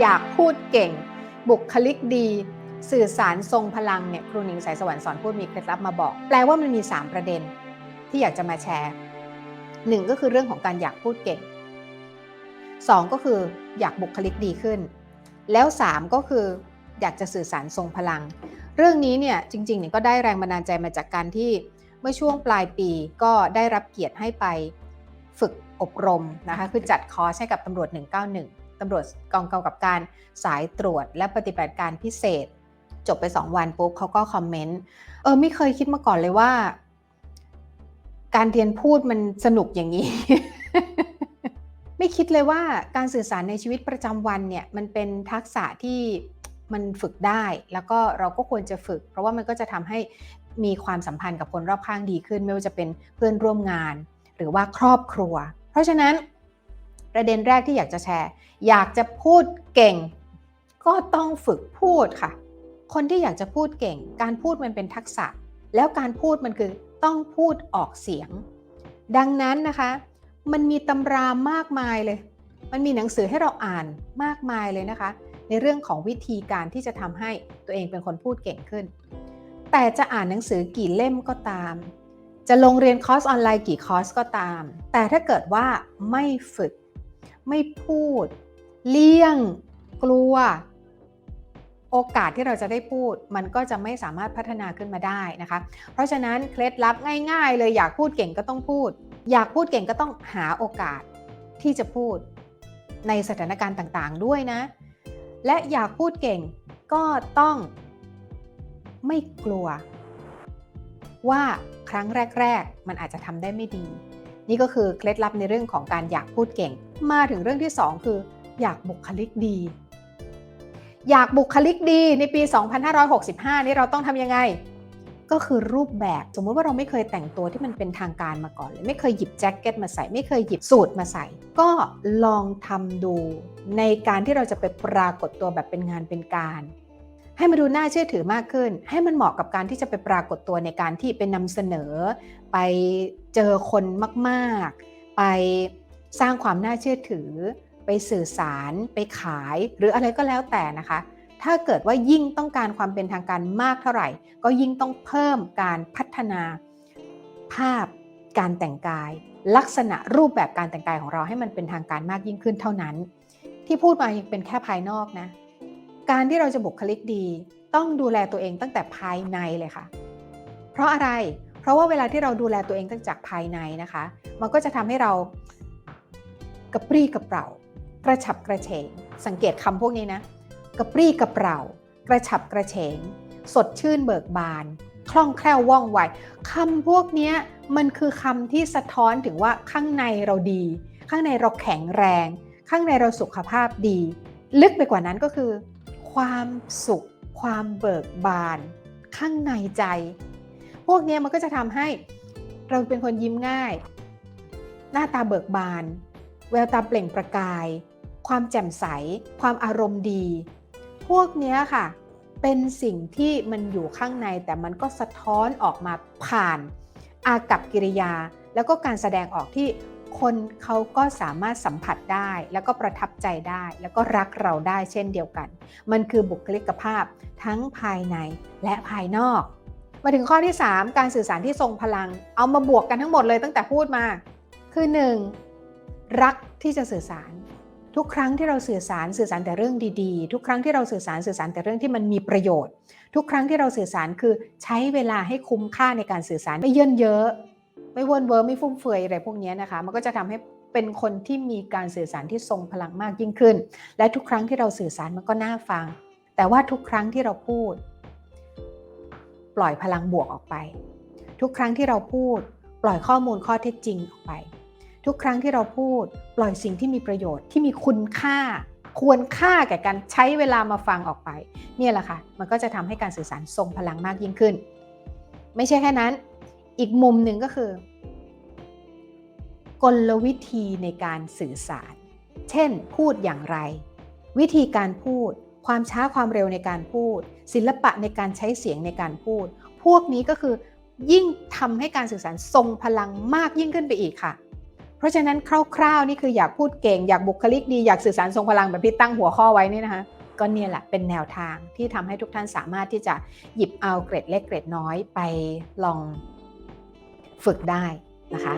อยากพูดเก่ง บุคลิกดี สื่อสารทรงพลังเนี่ยครูหนิงสายสวรรค์สอนพูดมีเคล็ดลับมาบอก แปลว่ามันมี 3 ประเด็น ที่อยากจะมาแชร์หนึ่งก็คือเรื่องของการอยากพูดเก่งสองก็คืออยากบุคลิกดีขึ้น แล้วสามก็คืออยากจะสื่อสารทรงพลัง เรื่องนี้เนี่ยจริงๆเนี่ยก็ได้แรงบันดาลใจมาจากการที่เมื่อช่วงปลายปีก็ได้รับเกียรติให้ไปฝึกอบรมนะคะคือจัดคอร์สให้กับตำรวจ 191 ตำรวจกองกำกับการสายตรวจและปฏิบัติการพิเศษ จบไป 2 วันปุ๊บเขาก็คอมเมนต์เออไม่เคยคิดมาก่อนเลยว่า การเรียนพูดมันสนุกอย่างนี้ ไม่คิดเลยว่าการสื่อสารในชีวิตประจำวันเนี่ยมันเป็นทักษะที่มันฝึกได้ แล้วก็เราก็ควรจะฝึก เพราะว่ามันก็จะทำให้มีความสัมพันธ์กับคนรอบข้างดีขึ้น ไม่ว่าจะเป็นเพื่อนร่วมงาน หรือว่าครอบครัว เพราะฉะนั้น ประเด็นแรกที่อยากจะแชร์ อยากจะพูดเก่ง ก็ต้องฝึกพูดค่ะ คนที่อยากจะพูดเก่ง การพูดมันเป็นทักษะ แล้วการพูดมันคือต้องพูดออกเสียง ดังนั้นนะคะ มันมีตำรามากมายเลย มันมีหนังสือให้เราอ่านมากมายเลยนะคะ ในเรื่องของวิธีการที่จะทำให้ตัวเองเป็นคนพูดเก่งขึ้น แต่จะอ่านหนังสือกี่เล่มก็ตามจะลงเรียนคอร์สออนไลน์กี่คอร์สก็ตาม แต่ถ้าเกิดว่าไม่ฝึก ไม่พูด เลี่ยง กลัว โอกาสที่เราจะได้พูด มันก็จะไม่สามารถพัฒนาขึ้นมาได้นะคะ เพราะฉะนั้นเคล็ดลับง่ายๆ เลยอยากพูดเก่งก็ต้องพูด อยากพูดเก่งก็ต้องหาโอกาสที่จะพูดในสถานการณ์ต่างๆ ด้วยนะ และอยากพูดเก่งก็ต้องไม่กลัว ว่าครั้งแรก ๆ มันอาจจะทำได้ไม่ดี นี่ก็คือเคล็ดลับในเรื่องของการอยากพูดเก่ง มาถึงเรื่องที่ 2 คือ อยากบุคลิกดี อยากบุคลิกดีในปี 2565 นี่เราต้องทำยังไง ก็คือรูปแบบสมมติว่าเราไม่เคยแต่งตัวที่มันเป็นทางการมาก่อนเลย ไม่เคยหยิบแจ็คเก็ตมาใส่ ไม่เคยหยิบสูทมาใส่ ก็ลองทำดูในการที่เราจะไปปรากฏตัวแบบเป็นงานเป็นการ ให้มันดูน่าเชื่อถือมากขึ้น ให้มันเหมาะกับการที่จะไปปรากฏตัวในการที่เป็นนำเสนอ ไปเจอคนมากๆ ไปสร้างความน่าเชื่อถือ ไปสื่อสาร ไปขาย หรืออะไรก็แล้วแต่นะคะ ถ้าเกิดว่ายิ่งต้องการความเป็นทางการมากเท่าไหร่ ก็ยิ่งต้องเพิ่มการพัฒนาภาพการแต่งกาย ลักษณะรูปแบบการแต่งกายของเราให้มันเป็นทางการมากยิ่งขึ้นเท่านั้น ที่พูดมายังเป็นแค่ภายนอกนะ การที่เราจะบุคลิกดี ต้องดูแลตัวเองตั้งแต่ภายในเลยค่ะ เพราะอะไร เพราะว่าเวลาที่เราดูแลตัวเองตั้งจากภายในนะคะ มันก็จะทำให้เรากระปรี้กระเปร่ากระฉับกระเฉง สังเกตคำพวกนี้นะกระปรี้กระเปร่ากระฉับกระเฉง สดชื่นเบิกบาน คล่องแคล่วว่องไวคำพวกนี้มันคือคำที่สะท้อนถึงว่าข้างในเราดี ข้างในเราแข็งแรง ข้างในเราสุขภาพดี ลึกไปกว่านั้นก็คือ ความสุข ความเบิกบาน ข้างในใจ พวกนี้มันก็จะทำให้เราเป็นคนยิ้มง่าย หน้าตาเบิกบาน แววตาเปล่งประกาย ความแจ่มใส ความอารมณ์ดี พวกนี้ค่ะ เป็นสิ่งที่มันอยู่ข้างในแต่มันก็สะท้อนออกมาผ่านอากับกิริยา แล้วก็การแสดงออกที่ คนเขาก็สามารถสัมผัสได้ แล้วก็ประทับใจได้ แล้วก็รักเราได้เช่นเดียวกัน มันคือบุคลิกภาพทั้งภายในและภายนอก มาถึงข้อที่ 3 การสื่อสารที่ทรงพลัง เอามาบวกกันทั้งหมดเลยตั้งแต่พูดมา คือ 1. รักที่จะสื่อสาร ทุกครั้งที่เราสื่อสารสื่อสารแต่เรื่องดีๆ ทุกครั้งที่เราสื่อสารสื่อสารแต่เรื่องที่มันมีประโยชน์ ทุกครั้งที่เราสื่อสารคือใช้เวลาให้คุ้มค่าในการสื่อสารไม่เยินเยอะ ไม่วนเวอร์ไม่ฟุ่มเฟือยอะไรพวกนี้นะคะ มันก็จะทำให้เป็นคนที่มีการสื่อสารที่ทรงพลังมากยิ่งขึ้น และทุกครั้งที่เราสื่อสารมันก็น่าฟัง แต่ว่าทุกครั้งที่เราพูด ปล่อยพลังบวกออกไป ทุกครั้งที่เราพูด ปล่อยข้อมูลข้อเท็จจริงออกไป ทุกครั้งที่เราพูด ปล่อยสิ่งที่มีประโยชน์ที่มีคุณค่า ควรค่าแก่การใช้เวลามาฟังออกไป เนี่ยแหละค่ะ มันก็จะทำให้การสื่อสารทรงพลังมากยิ่งขึ้น ไม่ใช่แค่นั้น อีกมุมหนึ่งก็คือ กลวิธีในการสื่อสาร เช่น พูดอย่างไร วิธีการพูด ความช้าความเร็วในการพูด ศิลปะในการใช้เสียงในการพูด พวกนี้ก็คือ ยิ่งทำให้การสื่อสารทรงพลังมากยิ่งขึ้นไปอีกค่ะ เพราะฉะนั้นคร่าวๆนี่คืออยากพูดเก่ง อยากบุคลิกดีอยากสื่อสารทรงพลังแบบที่ตั้งหัวข้อไว้นี่นะคะก็เนี่ยแหละเป็นแนวทางที่ทำให้ทุกท่านสามารถที่จะหยิบเอาเกร็ดเล็กเกร็ดน้อยไปลอง ฝึกได้นะคะ